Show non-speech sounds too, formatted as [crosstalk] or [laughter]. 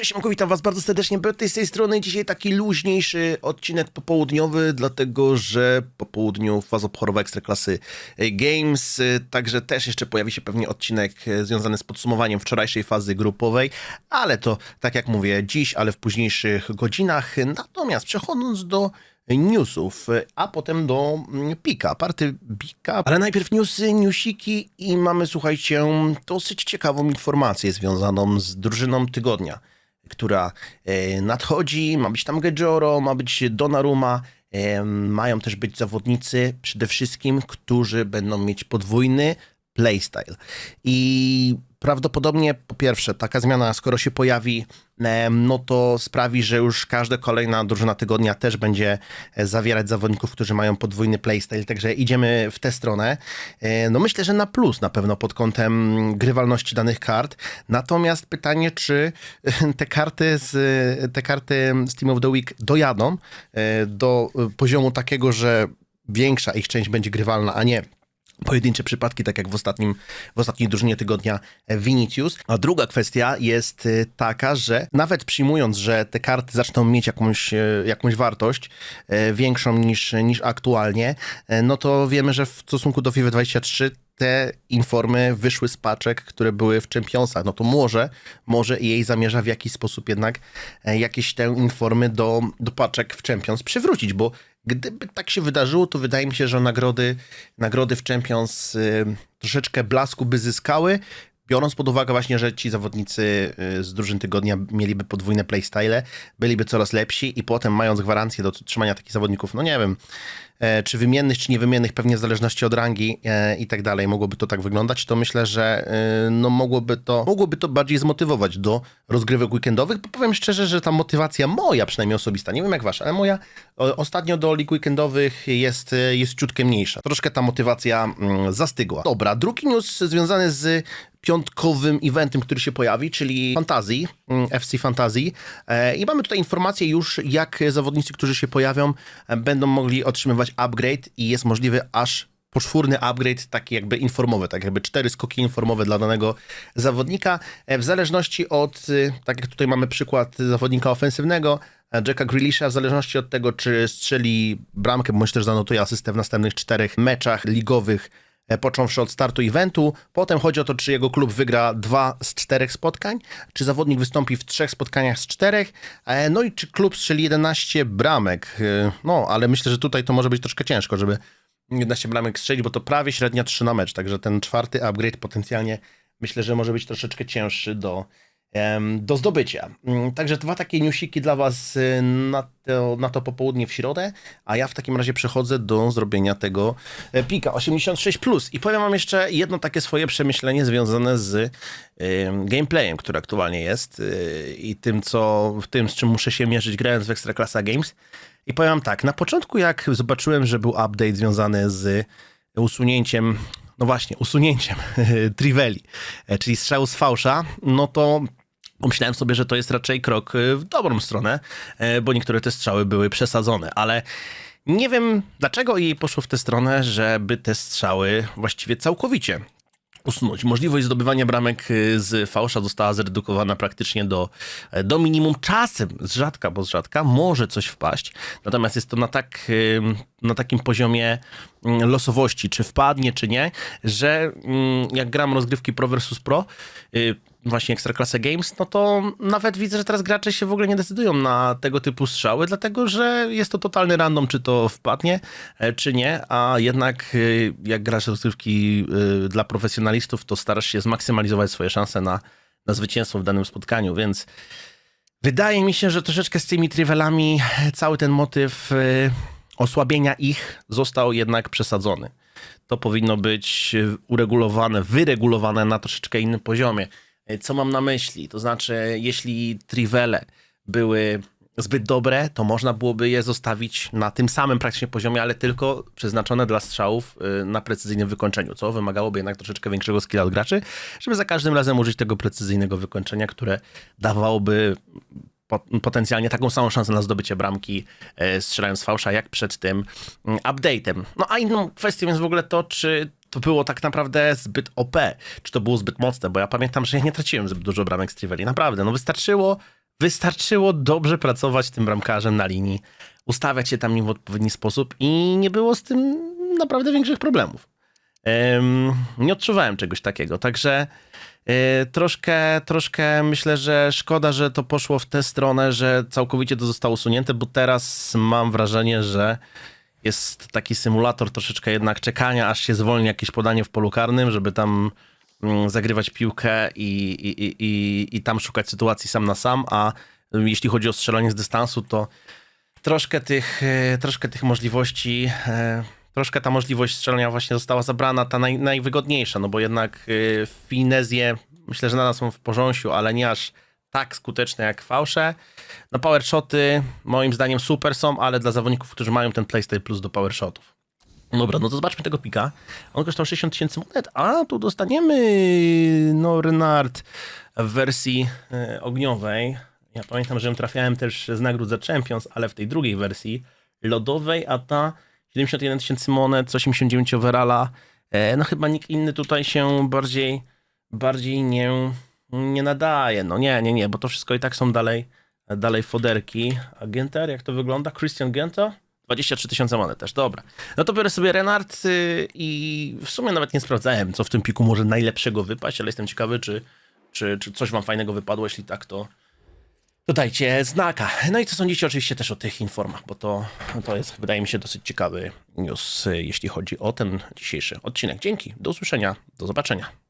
Cześć, Manko, witam was bardzo serdecznie, Berty z tej strony. Dzisiaj taki luźniejszy odcinek popołudniowy, dlatego że po południu faza obchorowa Ekstraklasy e, Games, e, także też jeszcze pojawi się pewnie odcinek e, związany z podsumowaniem wczorajszej fazy grupowej, ale to, tak jak mówię, dziś, ale w późniejszych godzinach. Natomiast przechodząc do newsów, a potem do mm, pika, party pika. Ale najpierw newsy, newsiki i mamy, słuchajcie, dosyć ciekawą informację związaną z drużyną tygodnia, która e, nadchodzi. Ma być tam Gejoro, ma być Donnarumma, e, mają też być zawodnicy przede wszystkim, którzy będą mieć podwójny playstyle. I prawdopodobnie, po pierwsze, taka zmiana, skoro się pojawi, no to sprawi, że już każda kolejna drużyna tygodnia też będzie e, zawierać zawodników, którzy mają podwójny playstyle, także idziemy w tę stronę. E, No myślę, że na plus na pewno pod kątem grywalności danych kart. Natomiast pytanie, czy te karty z, te karty z Team of the Week dojadą e, do poziomu takiego, że większa ich część będzie grywalna, a nie pojedyncze przypadki, tak jak w, ostatnim, w ostatniej drużynie tygodnia Vinicius. A druga kwestia jest e, taka, że nawet przyjmując, że te karty zaczną mieć jakąś, e, jakąś wartość e, większą niż, niż aktualnie, no to wiemy, że w stosunku do FIFA 23 te informy wyszły z paczek, które były w Championsach, no to może, może jej zamierza w jakiś sposób jednak jakieś te informy do, do paczek w Champions przywrócić, bo gdyby tak się wydarzyło, to wydaje mi się, że nagrody, nagrody w Champions y, troszeczkę blasku by zyskały, biorąc pod uwagę właśnie, że ci zawodnicy y, z drużyn tygodnia mieliby podwójne playstyle, byliby coraz lepsi i potem mając gwarancję do trzymania takich zawodników, no nie wiem, e, czy wymiennych, czy niewymiennych, pewnie w zależności od rangi e, i tak dalej, mogłoby to tak wyglądać, to myślę, że e, no mogłoby to, mogłoby to bardziej zmotywować do rozgrywek weekendowych, bo powiem szczerze, że ta motywacja moja, przynajmniej osobista, nie wiem jak wasza, ale moja ostatnio do lig weekendowych jest, jest ciutkę mniejsza. Troszkę ta motywacja mm, zastygła. Dobra, drugi news związany z piątkowym eventem, który się pojawi, czyli Fantazji, mm, FC Fantazji. E, I mamy tutaj informację już, jak zawodnicy, którzy się pojawią, e, będą mogli otrzymywać upgrade i jest możliwy aż poczwórny upgrade, taki jakby informowy, tak jakby cztery skoki informowe dla danego zawodnika, e, w zależności od, tak jak tutaj mamy przykład zawodnika ofensywnego, Jacka Grealisha, w zależności od tego, czy strzeli bramkę, bądź też zanotuje asystę w następnych czterech meczach ligowych, począwszy od startu eventu. Potem chodzi o to, czy jego klub wygra dwa z czterech spotkań, czy zawodnik wystąpi w trzech spotkaniach z czterech, e, no i czy klub strzeli 11 bramek. E, No, ale myślę, że tutaj to może być troszkę ciężko, żeby 11 bramek strzelić, bo to prawie średnia 3 na mecz, także ten czwarty upgrade potencjalnie myślę, że może być troszeczkę cięższy do, do zdobycia. Mm, Także dwa takie newsiki dla Was y, na to, na to popołudnie w środę, a ja w takim razie przechodzę do zrobienia tego e, pika 86+. I powiem Wam jeszcze jedno takie swoje przemyślenie związane z gameplayem, który aktualnie jest y, i tym, co, tym, z czym muszę się mierzyć grając w Ekstraklasa Games. I powiem wam tak, na początku jak zobaczyłem, że był update związany z usunięciem, no właśnie, usunięciem [laughs] Triveli, e, czyli strzału z fałsza, no to pomyślałem sobie, że to jest raczej krok e, w dobrą stronę, e, bo niektóre te strzały były przesadzone, ale nie wiem dlaczego jej poszło w tę stronę, żeby te strzały właściwie całkowicie usunąć. Możliwość zdobywania bramek y, z fałsza została zredukowana praktycznie do, e, do minimum. Czasem, z rzadka, bo z rzadka, może coś wpaść. Natomiast jest to na, tak, y, na takim poziomie mm, losowości, czy wpadnie, czy nie, że mm, jak gram rozgrywki Pro versus Pro, y, właśnie Ekstraklasę Games, no to nawet widzę, że teraz gracze się w ogóle nie decydują na tego typu strzały, dlatego że jest to totalny random, czy to wpadnie, e, czy nie, a jednak y, jak grasz rozgrywki y, dla profesjonalistów, to starasz się zmaksymalizować swoje szanse na, na zwycięstwo w danym spotkaniu, więc wydaje mi się, że troszeczkę z tymi trivelami cały ten motyw osłabienia ich został jednak przesadzony. To powinno być uregulowane, wyregulowane na troszeczkę innym poziomie. Y, Co mam na myśli? To znaczy, jeśli trivele były zbyt dobre, to można byłoby je zostawić na tym samym praktycznie poziomie, ale tylko przeznaczone dla strzałów y, na precyzyjnym wykończeniu, co wymagałoby jednak troszeczkę większego skilla od graczy, żeby za każdym razem użyć tego precyzyjnego wykończenia, które dawałoby po- potencjalnie taką samą szansę na zdobycie bramki e, strzelając fałsza, jak przed tym update'em. No a inną kwestią jest w ogóle to, czy to było tak naprawdę zbyt OP, czy to było zbyt mocne, bo ja pamiętam, że ja nie traciłem zbyt dużo bramek z Triveli, naprawdę, no wystarczyło Wystarczyło dobrze pracować tym bramkarzem na linii, ustawiać się tam nim w odpowiedni sposób i nie było z tym naprawdę większych problemów. Em, nie odczuwałem czegoś takiego, także e, troszkę, troszkę myślę, że szkoda, że to poszło w tę stronę, że całkowicie to zostało usunięte, bo teraz mam wrażenie, że jest taki symulator troszeczkę jednak czekania, aż się zwolni jakieś podanie w polu karnym, żeby tam mm, zagrywać piłkę i, i, i, i, i tam szukać sytuacji sam na sam, a jeśli chodzi o strzelanie z dystansu, to troszkę tych, e, troszkę tych możliwości, e, troszkę ta możliwość strzelania właśnie została zabrana, ta naj, najwygodniejsza, no bo jednak e, finezje myślę, że nadal są w porządku, ale nie aż tak skuteczne jak fałsze. No power shoty moim zdaniem super są, ale dla zawodników, którzy mają ten playstyle plus do power shotów. Dobra, no to zobaczmy tego pika. On kosztował 60 tysięcy monet, a tu dostaniemy no Renard w wersji e, ogniowej. Ja pamiętam, że trafiałem też z nagród za Champions, ale w tej drugiej wersji lodowej, a ta 71 tysięcy monet, 89 overalla. E, no chyba nikt inny tutaj się bardziej, bardziej nie, nie nadaje. No nie, nie, nie, bo to wszystko i tak są dalej, dalej foderki. A Genter, jak to wygląda? Christian Gento? 23 tysiące monet też, dobra. No to biorę sobie Renard y, i w sumie nawet nie sprawdzałem, co w tym piku może najlepszego wypaść, ale jestem ciekawy, czy, czy, czy coś wam fajnego wypadło. Jeśli tak, to, to dajcie znaka. No i co sądzicie oczywiście też o tych informach, bo to, to jest, wydaje mi się, dosyć ciekawy news, jeśli chodzi o ten dzisiejszy odcinek. Dzięki, do usłyszenia, do zobaczenia.